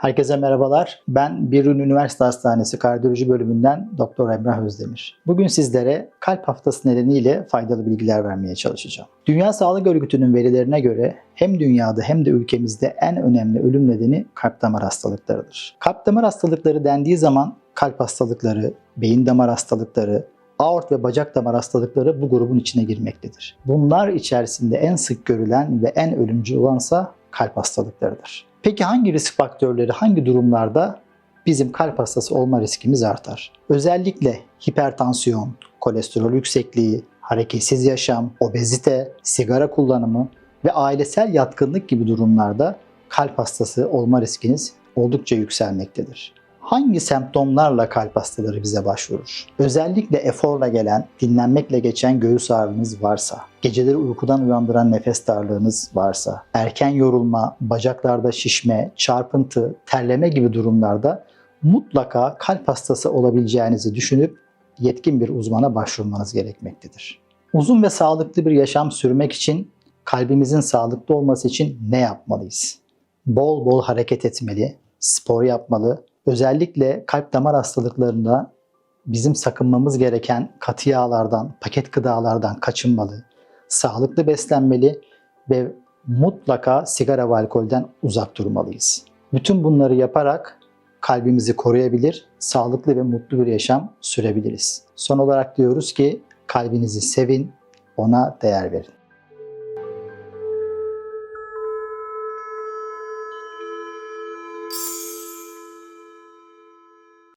Herkese merhabalar. Ben Birun Üniversite Hastanesi Kardiyoloji Bölümünden Doktor Emrah Özdemir. Bugün sizlere kalp haftası nedeniyle faydalı bilgiler vermeye çalışacağım. Dünya Sağlık Örgütü'nün verilerine göre hem dünyada hem de ülkemizde en önemli ölüm nedeni kalp damar hastalıklarıdır. Kalp damar hastalıkları dendiği zaman kalp hastalıkları, beyin damar hastalıkları, aort ve bacak damar hastalıkları bu grubun içine girmektedir. Bunlar içerisinde en sık görülen ve en ölümcül olansa kalp hastalıklarıdır. Peki hangi risk faktörleri hangi durumlarda bizim kalp hastası olma riskimiz artar? Özellikle hipertansiyon, kolesterol yüksekliği, hareketsiz yaşam, obezite, sigara kullanımı ve ailesel yatkınlık gibi durumlarda kalp hastası olma riskiniz oldukça yükselmektedir. Hangi semptomlarla kalp hastaları bize başvurur? Özellikle eforla gelen, dinlenmekle geçen göğüs ağrınız varsa, geceleri uykudan uyandıran nefes darlığınız varsa, erken yorulma, bacaklarda şişme, çarpıntı, terleme gibi durumlarda mutlaka kalp hastası olabileceğinizi düşünüp yetkin bir uzmana başvurmanız gerekmektedir. Uzun ve sağlıklı bir yaşam sürmek için kalbimizin sağlıklı olması için ne yapmalıyız? Bol bol hareket etmeli, spor yapmalı, özellikle kalp damar hastalıklarında bizim sakınmamız gereken katı yağlardan, paket gıdalardan kaçınmalı, sağlıklı beslenmeli ve mutlaka sigara ve alkolden uzak durmalıyız. Bütün bunları yaparak kalbimizi koruyabilir, sağlıklı ve mutlu bir yaşam sürebiliriz. Son olarak diyoruz ki kalbinizi sevin, ona değer verin.